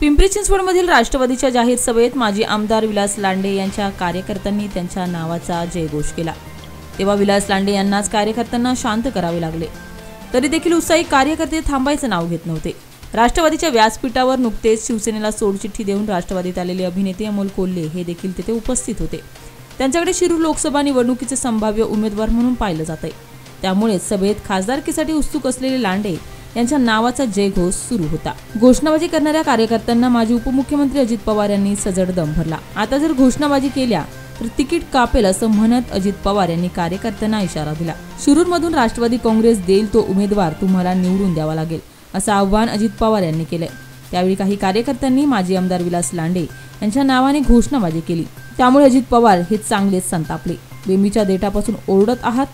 पिंपरी चिंचवडमधील राष्ट्रवादीच्या जाहीर सभेत माजी आमदार विलास लांडे यांच्या कार्यकर्त्यांनी त्यांच्या नावाचा जयघोष केला. तेव्हा विलास लांडे यांनाच कार्यकर्त्यांना शांत करावे लागले. तरी देखील उत्साही कार्यकर्ते थांबायचं नाव घेत नव्हते. राष्ट्रवादीच्या व्यासपीठावर नुकतेच शिवसेनेला सोडचिठ्ठी देऊन राष्ट्रवादीत आलेले अभिनेते अमोल कोल्हे हे देखील तिथे उपस्थित होते. त्यांच्याकडे शिरूर लोकसभा निवडणुकीचे संभाव्य उमेदवार म्हणून पाहिलं जात आहे त्यामुळे सभेत खासदारकीसाठी उत्सुक असलेले लांडे यांच्या नावाचा जयघोष सुरू होता. घोषणाबाजी करणाऱ्या कार्यकर्त्यांना माजी उपमुख्यमंत्री अजित पवार यांनी सजड दम भरला. आता जर घोषणाबाजी केल्या तर तिकीट कापेल असं म्हणत अजित पवार यांनी कार्यकर्त्यांना इशारा दिला. शिरूरमधून राष्ट्रवादी काँग्रेस देईल तो उमेदवार तुम्हाला निवडून द्यावा लागेल असं आव्हान अजित पवार यांनी केलंय. त्यावेळी काही कार्यकर्त्यांनी माजी आमदार विलास लांडे यांच्या नावाने घोषणाबाजी केली. त्यामुळे अजित पवार हे चांगलेच संतापले. बेमीच्या देठापासून ओरडत आहात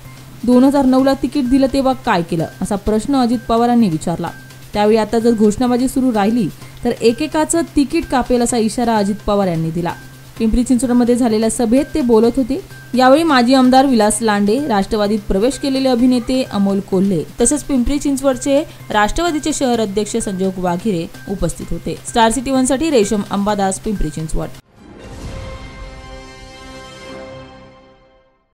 दोन हजार नऊला तिकीट दिलं तेव्हा काय केलं? असा प्रश्न अजित पवारांनी विचारला. त्यावेळी आता जर घोषणाबाजी सुरू राहिली तर एकेकाचं तिकीट कापेल असा इशारा अजित पवार यांनी दिला. पिंपरी चिंचवडमध्ये झालेल्या सभेत ते बोलत होते यावेळी माजी आमदार विलास लांडे राष्ट्रवादीत प्रवेश केलेले अभिनेते अमोल कोल्हे तसेच पिंपरी चिंचवडचे राष्ट्रवादीचे शहर अध्यक्ष संजोग वाघिरे उपस्थित होते. स्टार सिटी वनसाठी रेशम अंबादास पिंपरी चिंचवड.